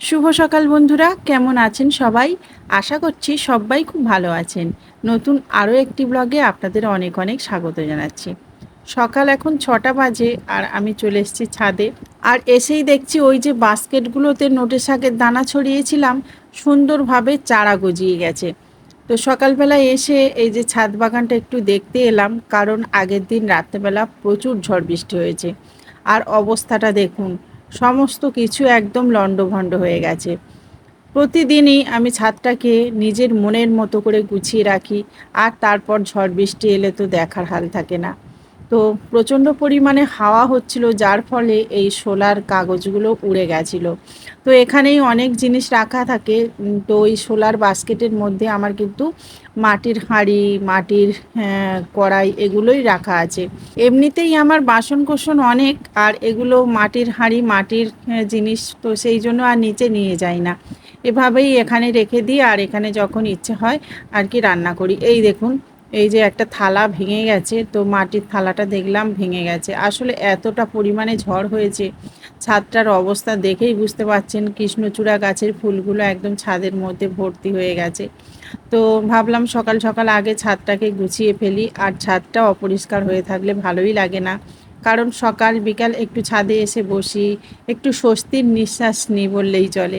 শুভ সকাল বন্ধুরা, কেমন আছেন সবাই? আশা করছি সবাই খুব ভালো আছেন। নতুন আরও একটি ব্লগে আপনাদের অনেক অনেক স্বাগত জানাচ্ছি। সকাল এখন ছটা বাজে আর আমি চলে এসেছি ছাদে। আর এসেই দেখছি ওই যে বাস্কেটগুলোতে নোটে শাকের দানা ছড়িয়েছিলাম, সুন্দরভাবে চারা গজিয়ে গেছে। তো সকালবেলা এসে এই যে ছাদ বাগানটা একটু দেখতে এলাম, কারণ আগের দিন রাত্রেবেলা প্রচুর ঝড় বৃষ্টি হয়েছে। আর অবস্থাটা দেখুন সমস্ত কিছু একদম লণ্ডভণ্ড হয়ে গেছে। প্রতিদিনই আমি ছাদটাকে নিজের মনের মতো করে গুছিয়ে রাখি, আর তারপর ঝড় বৃষ্টি এলে তো দেখার হাল থাকে না। তো প্রচণ্ড পরিমাণে হাওয়া হচ্ছিল, যার ফলে এই সোলার কাগজগুলো উড়ে গেছিল। তো এখানেই অনেক জিনিস রাখা থাকে তো ওই সোলার বাস্কেটের মধ্যে আমার কিন্তু মাটির হাঁড়ি মাটির হ্যাঁ, কড়াই এগুলোই রাখা আছে। এমনিতেই আমার বাসন কোসন অনেক আর এগুলো মাটির হাঁড়ি মাটির হ্যাঁ, জিনিস তো সেই জন্য আর নিচে নিয়ে যাই না। এভাবেই এখানে রেখে দিই আর এখানে যখন ইচ্ছে হয় আর কি রান্না করি। এই দেখুন এই যে একটা থালা ভেঙে গেছে, তো মাটির থালাটা দেখলাম ভেঙে গেছে। আসলে এতটা পরিমাণে ঝড় হয়েছে, ছাদটার অবস্থা দেখেই বুঝতে পারছেন, কৃষ্ণচূড়া গাছের ফুলগুলো একদম ছাদের মধ্যে ভর্তি হয়ে গেছে। তো ভাবলাম সকাল সকাল আগে ছাদটাকে গুছিয়ে ফেলি, আর ছাদটা অপরিষ্কার হয়ে থাকলে ভালোই লাগে না। কারণ সকাল বিকাল একটু ছাদে এসে বসি, একটু স্বস্তির নিঃশ্বাস নিই বললেই চলে।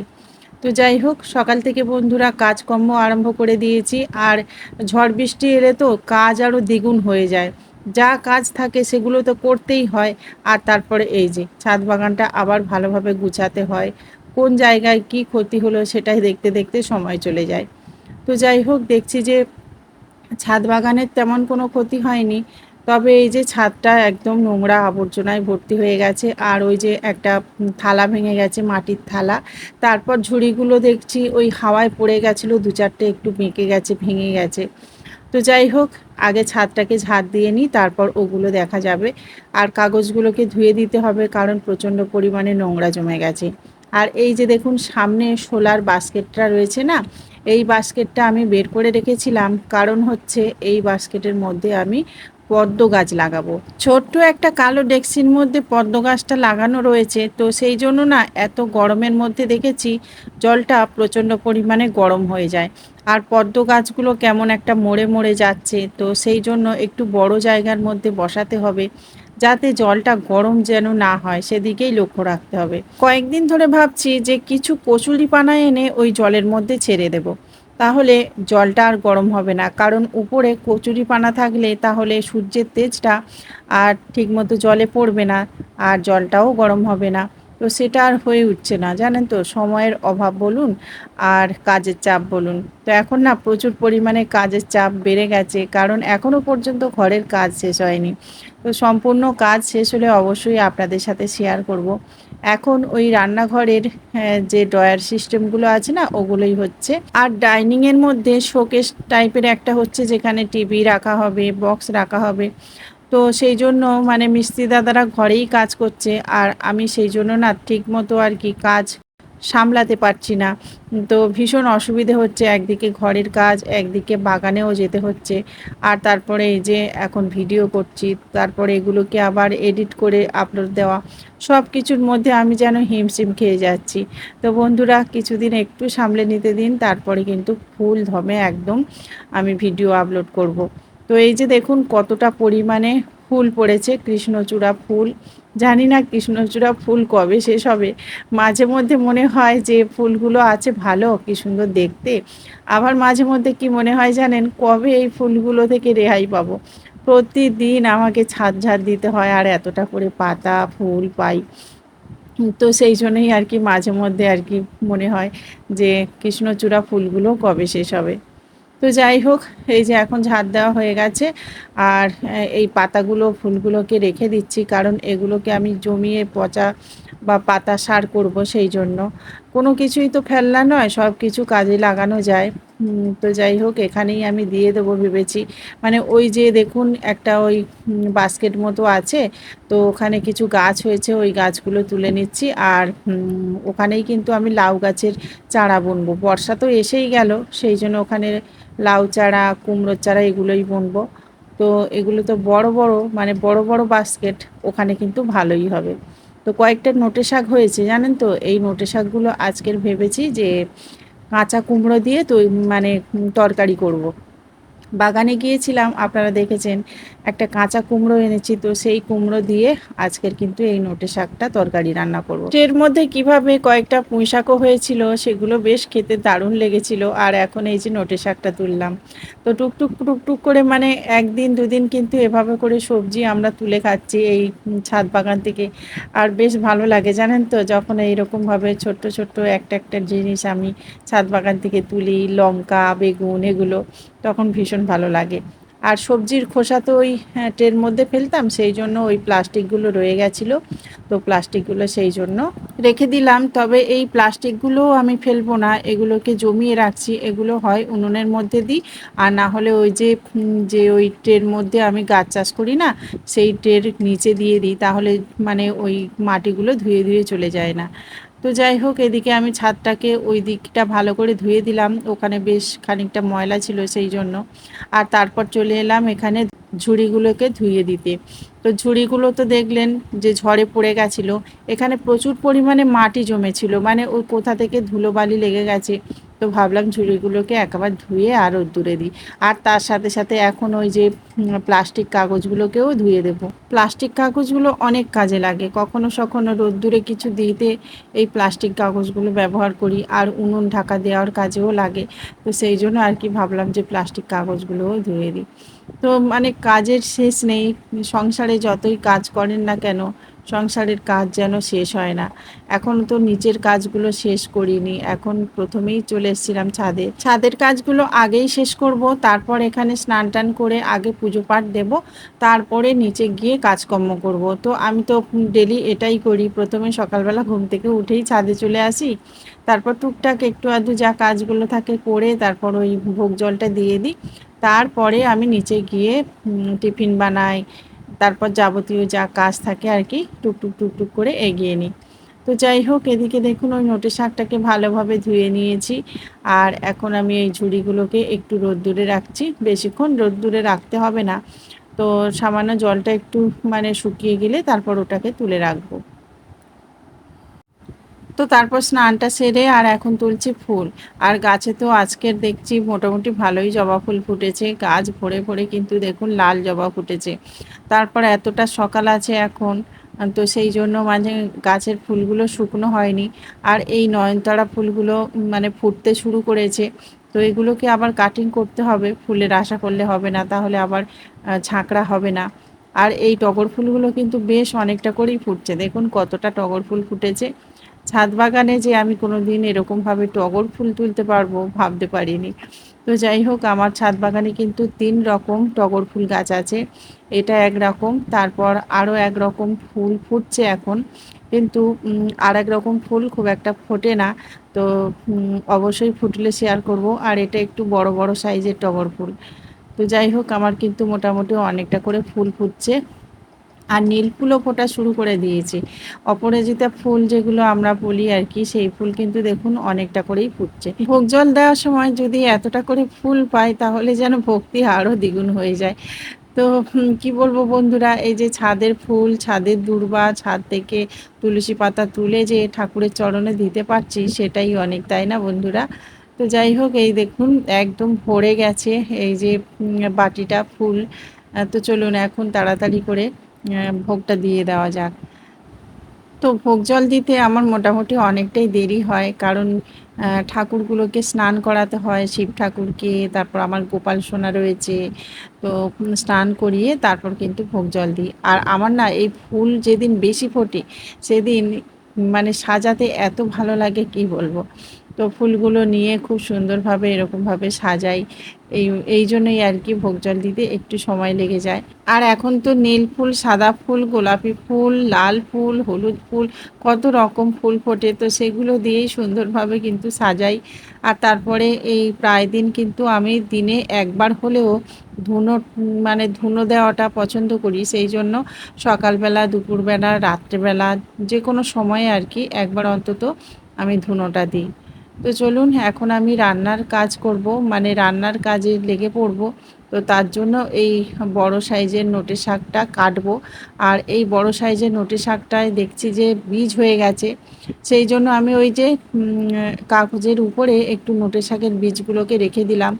তো যাই হোক, সকাল থেকে বন্ধুরা কাজকর্ম আরম্ভ করে দিয়েছি। আর ঝড় বৃষ্টি এলে তো কাজ আরও দ্বিগুণ হয়ে যায়। যা কাজ থাকে সেগুলো তো করতেই হয়। আর তারপরে এই যে, ছাদ বাগানটা আবার ভালোভাবে গুছাতে হয়। কোন জায়গায় কি ক্ষতি হলো সেটাই দেখতে দেখতে সময় চলে যায়। তো যাই হোক, দেখছি যে ছাদ বাগানের তেমন কোনো ক্ষতি হয়নি। তবে এই যে ছাদটা একদম নোংরা আবর্জনায় ভর্তি হয়ে গেছে, আর ওই যে একটা থালা ভেঙে গেছে মাটির থালা। তারপর ঝুড়িগুলো দেখছি, ওই হাওয়ায় পড়ে গেছিল, দু চারটে একটু বেঁকে গেছে, ভেঙে গেছে। তো যাই হোক, আগে ছাদটাকে ঝাড় দিয়ে নিই, তারপর ওগুলো দেখা যাবে। আর কাগজগুলোকে ধুয়ে দিতে হবে, কারণ প্রচণ্ড পরিমাণে নোংরা জমে গেছে। আর এই যে দেখুন, সামনে সোলার বাস্কেটটা রয়েছে না, এই বাস্কেটটা আমি বের করে রেখেছিলাম। কারণ হচ্ছে, এই বাস্কেটের মধ্যে আমি পদ্ম গাছ লাগাবো। ছোট্ট একটা কালো ডেক্সির মধ্যে পদ্ম গাছটা লাগানো রয়েছে, তো সেই জন্য না এত গরমের মধ্যে দেখেছি জলটা প্রচণ্ড পরিমাণে গরম হয়ে যায়। আর পদ্ম গাছগুলো কেমন একটা মরে মরে যাচ্ছে, তো সেই জন্য একটু বড় জায়গার মধ্যে বসাতে হবে, যাতে জলটা গরম যেন না হয়, সেদিকেই লক্ষ্য রাখতে হবে। কয়েকদিন ধরে ভাবছি যে কিছু কচুরি পানা এনে ওই জলের মধ্যে ছেড়ে দেব। তাহলে জলটা আর গরম হবে না। কারণ উপরে কচুরি পানা থাকলে তাহলে সূর্যের তেজটা আর ঠিকমতো জলে পড়বে না আর জলটাও গরম হবে না। তো সেটা আর হয়ে উঠছে না। জানেন তো, সময়ের অভাব বলুন আর কাজের চাপ বলুন। তো এখন না প্রচুর পরিমাণে কাজের চাপ বেড়ে গেছে, কারণ এখনও পর্যন্ত ঘরের কাজ শেষ হয়নি। তো সম্পূর্ণ কাজ শেষ হলে অবশ্যই আপনাদের সাথে শেয়ার করব। এখন ওই রান্নাঘরের হ্যাঁ, যে ড্রয়ার সিস্টেমগুলো আছে না ওগুলোই হচ্ছে। আর ডাইনিংয়ের মধ্যে শোকেস টাইপের একটা হচ্ছে যেখানে টিভি রাখা হবে বক্স রাখা হবে। তো সেই জন্য মানে মিস্ত্রি দাদারা ঘরেই কাজ করছে। আর আমি সেই জন্য না ঠিক মতো আর কি কাজ সামলাতে পারছি না। তো ভীষণ অসুবিধে হচ্ছে, একদিকে ঘরের কাজ, একদিকে বাগানেও যেতে হচ্ছে। আর তারপরে এই যে এখন ভিডিও করছি, তারপরে এগুলোকে আবার এডিট করে আপলোড দেওয়া সব কিছুর মধ্যে আমি যেন হিমশিম খেয়ে যাচ্ছি। তো বন্ধুরা, কিছুদিন একটু সামলে নিতে দিন, তারপরে কিন্তু ফুল ধমে একদম আমি ভিডিও আপলোড করব। তো এই যে দেখুন কতটা পরিমাণে ফুল পড়েছে, কৃষ্ণচূড়া ফুল। জানি না কৃষ্ণচূড়া ফুল কবে শেষ হবে। মাঝে মধ্যে মনে হয় যে ফুলগুলো আছে ভালো, কি সুন্দর দেখতে। আবার মাঝে মধ্যে কি মনে হয় জানেন, কবে এই ফুলগুলো থেকে রেহাই পাবো? প্রতিদিন আমাকে ছাদ ঝাড় দিতে হয়, আর এতটা করে পাতা, ফুল পাই। তো সেই জন্যই আর কি মাঝে মধ্যে আর কি মনে হয় যে কৃষ্ণচূড়া ফুলগুলো কবে শেষ হবে। তো যাই হোক, এই যে এখন ঝাড় দেওয়া হয়ে গেছে আর এই পাতাগুলো, ফুলগুলোকে রেখে দিচ্ছি কারণ এগুলোকে আমি জমিয়ে পচা বা পাতা সার করব সেই জন্য। কোনো কিছুই তো ফেলনা নয়, সব কিছু কাজে লাগানো যায়। তো যাই হোক, এখানেই আমি দিয়ে দেবো ভেবেছি। মানে ওই যে দেখুন, একটা ওই বাস্কেট মতো আছে, তো ওখানে কিছু গাছ হয়েছে, ওই গাছগুলো তুলে নিচ্ছি আর ওখানেই কিন্তু আমি লাউ গাছের চারা বুনবো। বর্ষা তো এসেই গেল, সেই জন্য ওখানে লাউ চারা কুমড়োর চারা এগুলোই বুনবো। তো এগুলো তো বড় বড় মানে বড় বড় বাস্কেট ওখানে কিন্তু ভালোই হবে। তো কয়েকটা নোটে শাক হয়েছে, জানেন তো? এই নোটে শাকগুলো আজকের ভেবেছি যে কাঁচা কুমড়ো দিয়ে তো মানে তরকারি করব। বাগানে গিয়েছিলাম, আপনারা দেখেছেন একটা কাঁচা কুমড়ো এনেছি, তো সেই কুমড়ো দিয়ে আজকের কিন্তু এই নোটে শাকটা তরকারি রান্না করব। এর মধ্যে কীভাবে কয়েকটা পুঁই শাকও হয়েছিল, সেগুলো বেশ খেতে দারুণ লেগেছিল, আর এখন এই যে নোটে শাকটা তুললাম। তো টুকটুক টুকটুক করে মানে একদিন, দুদিন কিন্তু এভাবে করে সবজি আমরা তুলে খাচ্ছি এই ছাদ বাগান থেকে। আর বেশ ভালো লাগে, জানেন তো, যখন এইরকমভাবে ছোট্ট ছোট্ট একটা একটা জিনিস আমি ছাদ বাগান থেকে তুলি, লঙ্কা, বেগুন, এগুলো, তখন ভীষণ ভালো লাগে। আর সবজির খোসা তো ওই হ্যাঁ, ট্রের মধ্যে ফেলতাম সেই জন্য ওই প্লাস্টিকগুলো রয়ে গেছিল। তো প্লাস্টিকগুলো সেই জন্য রেখে দিলাম। তবে এই প্লাস্টিকগুলোও আমি ফেলব না এগুলোকে জমিয়ে রাখছি। এগুলো হয় উনুনের মধ্যে দিই। আর না হলে ওই যে যে ওই ট্রের মধ্যে আমি গাছ চাষ করি না সেই ট্রের নিচে দিয়ে দিই। তাহলে মানে ওই মাটিগুলো ধুয়ে ধুয়ে চলে যায় না। তো যাই হোক, এদিকে আমি ছাদটাকে ওই দিকটা ভালো করে ধুয়ে দিলাম। ওখানে বেশ খানিকটা ময়লা ছিল সেই জন্য। আর তারপর চলে এলাম এখানে ঝুড়িগুলোকে ধুয়ে দিতে। তো ঝুড়িগুলো তো দেখলেন যে ঝড়ে পড়ে গেছিল। এখানে প্রচুর পরিমাণে মাটি জমেছিল। মানে ওই কোথা থেকে ধুলোবালি লেগে গেছে তো ভাবলাম ঝুড়িগুলোকে একবার ধুয়ে আর দূরে দিই। আর তার সাথে সাথে এখন ওই যে প্লাস্টিক কাগজগুলোকেও ধুয়ে দেব। প্লাস্টিক কাগজগুলো অনেক কাজে লাগে। কখনো সখনো রোদ্দুরে কিছু দিতে এই প্লাস্টিক কাগজগুলো ব্যবহার করি আর উনুন ঢাকা দেওয়ার কাজেও লাগে। তো সেই জন্য আর কি ভাবলাম যে প্লাস্টিক কাগজগুলোও ধুয়ে দিই। তো মানে কাজের শেষ নেই। সংসারে যতই কাজ করেন না কেন সংসারের কাজ যেন শেষ হয় না। এখন তো নিচের কাজগুলো শেষ করিনি। এখন প্রথমেই চলে এসেছিলাম ছাদে। ছাদের কাজগুলো আগেই শেষ করব, তারপর এখানে স্নান টান করে আগে পুজো পাঠ দেব, তারপরে নিচে গিয়ে কাজকর্ম করব। তো আমি তো ডেলি এটাই করি। প্রথমে সকালবেলা ঘুম থেকে উঠেই ছাদে চলে আসি। তারপর টুকটাক একটু আধটু যা কাজগুলো থাকে করে তারপর ওই ভোগ জলটা দিয়ে দিই। তারপরে আমি নিচে গিয়ে টিফিন বানাই। তারপর যাবতীয় যা কাজ থাকে আর কি টুকটুক টুকটুক করে এগিয়ে নিই। তো যাই হোক, এদিকে দেখুন ওই নোটে শাকটাকে ভালোভাবে ধুয়ে নিয়েছি। আর এখন আমি এই ঝুড়িগুলোকে একটু রোদ্দুরে রাখছি। বেশিক্ষণ রোদ্দুরে রাখতে হবে না। তো সামান্য জলটা একটু মানে শুকিয়ে গেলে তারপর ওটাকে তুলে রাখব। তো তারপর স্নানটা সেরে আর এখন তুলছি ফুল। আর গাছে তো আজকের দেখছি মোটামুটি ভালোই জবা ফুল ফুটেছে। গাছ ভরে ভরে কিন্তু দেখুন লাল জবা ফুটেছে। তারপর এতটা সকাল আছে এখন, তো সেই জন্য মাঝে গাছের ফুলগুলো শুকনো হয়নি। আর এই নয়নতারা ফুলগুলো মানে ফুটতে শুরু করেছে। তো এগুলোকে আবার কাটিং করতে হবে। ফুলের আশা করলে হবে না, তাহলে আবার ঝাঁকড়া হবে না। আর এই টগর ফুলগুলো কিন্তু বেশ অনেকটা করেই ফুটছে। দেখুন কতটা টগর ফুল ফুটেছে। ছাদ বাগানে যে আমি কোনো দিন এরকমভাবে টগর ফুল তুলতে পারব ভাবতে পারিনি। তো যাই হোক, আমার ছাদ বাগানে কিন্তু তিন রকম টগর ফুল গাছ আছে। এটা এক রকম, তারপর আরও এক রকম ফুল ফুটছে এখন। কিন্তু আর এক রকম ফুল খুব একটা ফোটে না। তো অবশ্যই ফুটলে শেয়ার করব। আর এটা একটু বড় বড় সাইজের টগর ফুল। তো যাই হোক, আমার কিন্তু মোটামুটি অনেকটা করে ফুল ফুটছে। আর নীল ফুলও ফোটা শুরু করে দিয়েছে। অপরাজিতা ফুল যেগুলো আমরা বলি আর কি, সেই ফুল কিন্তু দেখুন অনেকটা করেই ফুটছে। ভোগ জল দেওয়ার সময় যদি এতটা করে ফুল পাই, তাহলে যেন ভক্তি আরও দ্বিগুণ হয়ে যায়। তো কি বলব বন্ধুরা, এই যে ছাদের ফুল, ছাদের দূর্বা, ছাদ থেকে তুলসী পাতা তুলে যে ঠাকুরের চরণে দিতে পারছি, সেটাই অনেক, তাই না বন্ধুরা? তো যাই হোক, এই দেখুন একদম ভরে গেছে এই যে বাটিটা ফুল। তো চলুন এখন তাড়াতাড়ি করে ভোগটা দিয়ে দেওয়া যাক। তো ভোগ জল দিতে আমার মোটামুটি অনেকটাই দেরি হয়, কারণ ঠাকুরগুলোকে স্নান করাতে হয়, শিব ঠাকুরকে, তারপর আমার গোপাল সোনা রয়েছে। তো স্নান করিয়ে তারপর কিন্তু ভোগ জল দিই। আর আমার না এই ফুল যেদিন বেশি ফোটে, সেদিন মানে সাজাতে এত ভালো লাগে, কি বলব? তো ফুলগুলো নিয়ে খুব সুন্দরভাবে, এরকমভাবে সাজাই। এই এই জন্যই আর কি ভোগ জল দিতে একটু সময় লেগে যায়। আর এখন তো নীল ফুল, সাদা ফুল, গোলাপি ফুল, লাল ফুল, হলুদ ফুল, কত রকম ফুল ফোটে তো সেগুলো দিয়েই সুন্দরভাবে কিন্তু সাজাই। আর তারপরে এই প্রায় দিন কিন্তু আমি দিনে একবার হলেও ধুনো মানে ধুনো দেওয়াটা পছন্দ করি। সেই জন্য সকালবেলা, দুপুরবেলা, রাত্রেবেলা যে কোনো সময়ে আর কি একবার অন্তত আমি ধুনোটা দিই। তো চলুন, এখন আমি রান্নার কাজ করব মানে রান্নার কাজে লেগে পড়ব। তো তার জন্য এই বড় সাইজের নোটে শাকটা কাটবো। আর এই বড় সাইজের নোটে শাকটায় দেখছি যে বীজ হয়ে গেছে। সেই জন্য আমি ওই যে কাগজের উপরে একটু নোটে শাকের বীজগুলোকে রেখে দিলাম।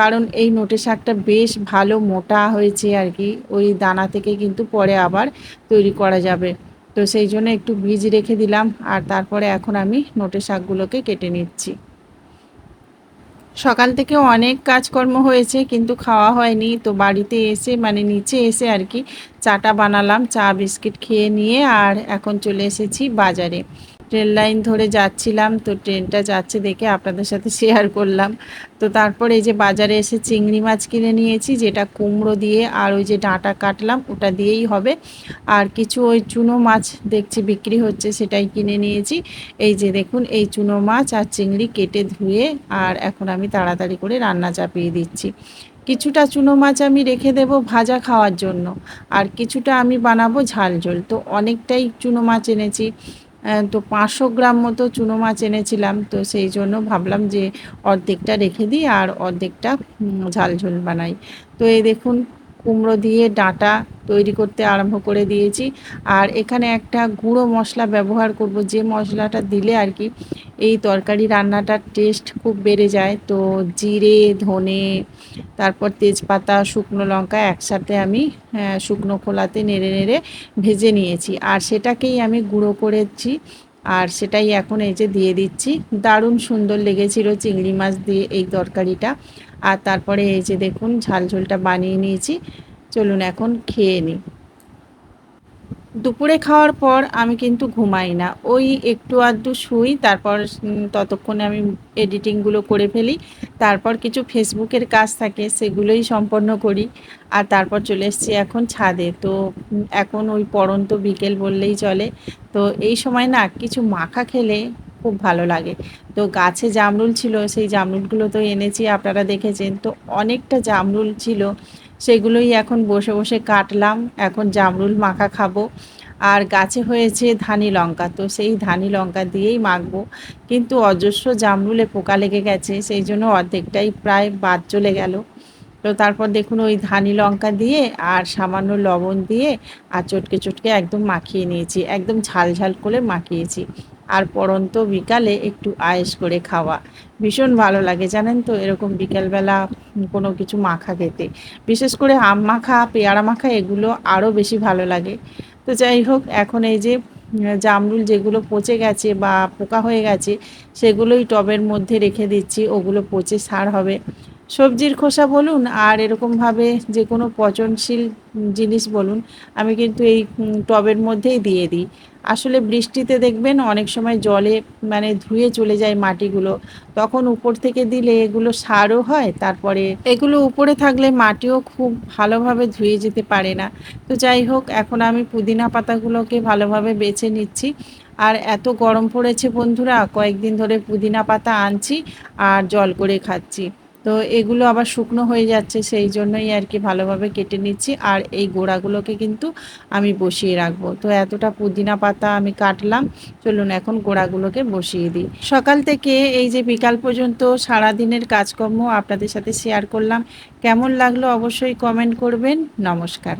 কারণ এই নোটে শাকটা বেশ ভালো মোটা হয়েছে আর কি। ওই দানা থেকে কিন্তু পরে আবার তৈরি করা যাবে। তো সেই জন্য একটু বীজ রেখে দিলাম আর তারপরে এখন আমি নোটে শাকগুলোকে কেটে নিচ্ছি। সকাল থেকে অনেক কাজকর্ম হয়েছে কিন্তু খাওয়া হয়নি, তো বাড়িতে এসে মানে নিচে এসে আর কি চাটা বানালাম, চা বিস্কিট খেয়ে নিয়ে আর এখন চলে এসেছি বাজারে। ট্রেন লাইন ধরে যাচ্ছিলাম, তো ট্রেনটা যাচ্ছে দেখে আপনাদের সাথে শেয়ার করলাম। তো তারপর এই যে বাজারে এসে চিংড়ি মাছ কিনে নিয়েছি, যেটা কুমড়ো দিয়ে আর ওই যে ডাঁটা কাটলাম, ওটা দিয়েই হবে। আর কিছু ওই চুনো মাছ দেখছি বিক্রি হচ্ছে, সেটাই কিনে নিয়েছি। এই যে দেখুন, এই চুনো মাছ আর চিংড়ি কেটে ধুয়ে আর এখন আমি তাড়াতাড়ি করে রান্না চাপিয়ে দিচ্ছি। কিছুটা চুনো মাছ আমি রেখে দেব ভাজা খাওয়ার জন্য, আর কিছুটা আমি বানাবো ঝাল ঝোল। তো অনেকটাই চুনো মাছ এনেছি। তো পাঁচশো গ্রাম মতো চুনো মাছ এনেছিলাম, তো সেই জন্য ভাবলাম যে অর্ধেকটা রেখে দিই আর অর্ধেকটা ঝাল ঝোল বানাই। তো এই দেখুন কুমড়ো দিয়ে ডাঁটা তৈরি করতে আরম্ভ করে দিয়েছি। আর এখানে একটা গুঁড়ো মশলা ব্যবহার করব। যে মশলাটা দিলে আর কি এই তরকারি রান্নাটার টেস্ট খুব বেড়ে যায়। তো জিরে, ধনে, তারপর তেজপাতা, শুকনো লঙ্কা একসাথে আমি শুকনো খোলাতে নেড়ে নেড়ে ভেজে নিয়েছি। আর সেটাকেই আমি গুঁড়ো করেছি। আর সেটাই এখন এই যে দিয়ে দিচ্ছি। দারুণ সুন্দর লেগেছিল চিংড়ি মাছ দিয়ে এই তরকারিটা। আর তারপরে এই যে দেখুন, ঝাল ঝোলটা বানিয়ে নিয়েছি। চলুন এখন খেয়ে নিই। দুপুরে খাওয়ার পর আমি কিন্তু ঘুমাই না। ওই একটু আধটু শুই, তারপর ততক্ষণে আমি এডিটিংগুলো করে ফেলি। তারপর কিছু ফেসবুকের কাজ থাকে, সেগুলোই সম্পন্ন করি। আর তারপর চলে এসছি এখন ছাদে। তো এখন ওই পড়ন্ত বিকেল বললেই চলে। তো এই সময় না কিছু মাখা খেলে খুব ভালো লাগে। তো গাছে জামরুল ছিল, সেই জামরুলগুলো তো এনেছি, আপনারা দেখেছেন। তো অনেকটা জামরুল ছিল। সেগুলোই এখন বসে বসে কাটলাম। এখন জামরুল মাখা খাব। আর গাছে হয়েছে ধানি লঙ্কা, তো সেই ধানি লঙ্কা দিয়েই মাখবো। কিন্তু অজস্র জামরুলে পোকা লেগে গেছে, সেই জন্য অর্ধেকটাই প্রায় বাদ চলে গেল। তো তারপর দেখুন ওই ধানি লঙ্কা দিয়ে আর সামান্য লবণ দিয়ে আর চটকে চটকে একদম মাখিয়ে নিয়েছি। একদম ঝাল ঝাল করে মাখিয়েছি। আর পরন্ত বিকালে একটু আয়েস করে খাওয়া। ভীষণ ভালো লাগে, জানেন তো? এরকম বিকালবেলা কোনো কিছু মাখা খেতে। বিশেষ করে আম মাখা, পেয়ারা মাখা, এগুলো আরও বেশি ভালো লাগে। তো যাই হোক, এখন এই যে জামরুল যেগুলো পচে গেছে বা পোকা হয়ে গেছে, সেগুলোই টবের মধ্যে রেখে দিচ্ছি, ওগুলো পচে সার হবে। সবজির খোসা বলুন আর এরকমভাবে যে কোনো পচনশীল জিনিস বলুন, আমি কিন্তু এই টবের মধ্যেই দিয়ে দিই। আসলে বৃষ্টিতে দেখবেন অনেক সময় জলে মানে ধুয়ে চলে যায় মাটিগুলো। তখন উপর থেকে দিলে এগুলো সারও হয়, তারপরে এগুলো উপরে থাকলে মাটিও খুব ভালোভাবে ধুয়ে যেতে পারে না। তো যাই হোক, এখন আমি পুদিনা পাতাগুলোকে ভালোভাবে বেছে নিচ্ছি। আর এত গরম পড়েছে বন্ধুরা, কয়েকদিন ধরে পুদিনা পাতা আনছি আর জল করে খাচ্ছি। তো এগুলো আবার শুকনো হয়ে যাচ্ছে, সেই জন্যই আর কি ভালোভাবে কেটে নিচ্ছি। আর এই গোড়াগুলোকে কিন্তু আমি বসিয়ে রাখব। তো এতটা পুদিনা পাতা আমি কাটলাম, চলুন এখন গোড়াগুলোকে বসিয়ে দিই। সকাল থেকে এই যে বিকাল পর্যন্ত সারা দিনের কাজকর্ম আপনাদের সাথে শেয়ার করলাম। কেমন লাগল অবশ্যই কমেন্ট করবেন। নমস্কার।